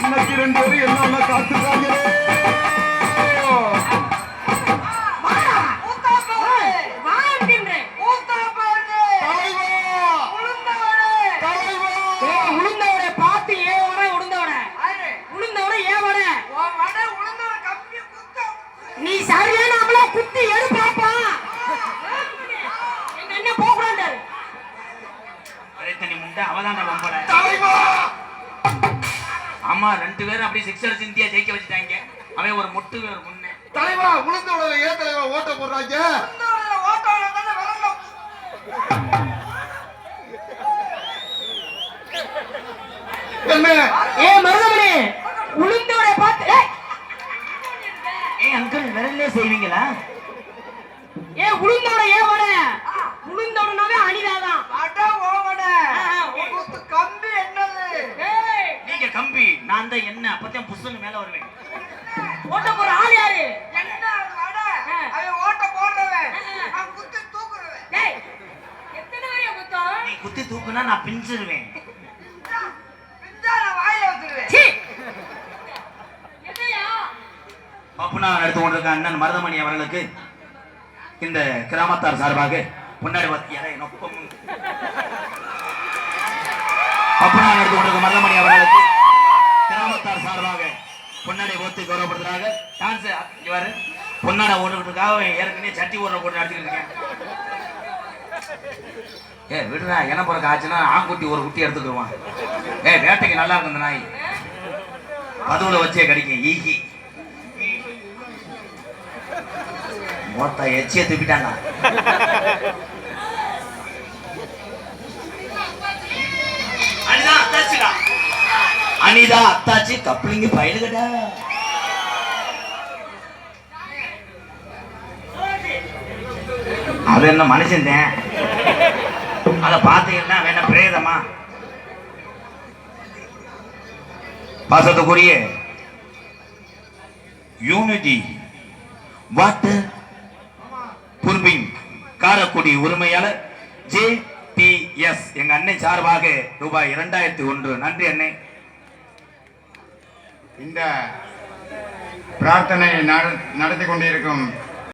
இன்னைக்கு ரெண்டு பேரும் என்ன காத்துக்காங்க தனி முண்டை அவதான வம்பல ஆமா ரெண்டு பேரும் அப்படியே சிக்ஸ் அடிச்சு இந்தியா ஜெயிக்க வச்சுட்டாங்க. அவன் ஒரு முட்டு ஒரு முன்னே. தலைவா உளுந்த உடல ஏன் தலைவா ஓட்ட போடுறாங்க? என்ன? ஏ மருதமணி உளுந்தவரை பார்த்து ஏய்! அங்கிள் விரல்லே செய்வீங்களா? ஏ உளுந்தவரை ஏன் வர உளுந்தவனாவே அனிதாதான் ஏய், என்ன அப்பதான் புஷ்ஷுன்னு மேல வருவேன். ஓட்ட போற ஆள் யாரு ஏய், எத்தனை வரையும் குத்தம்? நீ குத்தி தூக்குனா நான் பிஞ்சிருவேன்? பப்புனா எடுத்து கொண்டிருக்க அண்ணன் மருதமணி அவர்களுக்கு இந்த கிராமத்தார் சார்பாக முன்னாடி வத்தியால நொப்பம். பப்புனா எடுத்து கொண்டிருக்க மருதமணி அவர்களுக்கு சார்பாக பொன்னாடை ஓத்து கௌரவப்படுத்துறாங்க. டான்ஸ் இவர் பொன்னாடை ஓடுறதுக்காக ஏற்கனவே சட்டி ஓடுற போட்டு அடிச்சுட்டு இருக்கேன். ஏ விடுறா. என்ன பிறகு ஆச்சுன்னா ஆங்குட்டி ஒரு குட்டி எடுத்துக்கிடுவான். ஏ வேட்டைக்கு நல்லா இருக்கும் இந்த நாய். பதுவில் வச்சே கிடைக்கும். ஈகி. மொத்த எச்சியை துப்பிட்டாங்க. அனிதா அத்தாச்சி கப்ளிங்க பயலுகடா. அது என்ன மனுஷன் அதை பார்த்தீங்கன்னா வேணா பிரேதமா? பாசத்துக்குரிய யூனிட்டி வாட்டர் புர்பின் காரக்குடி உரிமையாளர் ஜே டி எஸ். எங்க அண்ணன் சார்பாக ரூபாய் இரண்டாயிரத்தி ஒன்று. நன்றி அண்ணே. இந்த பிரார்த்தனை நட- நடத்தி கொண்டிருக்கும்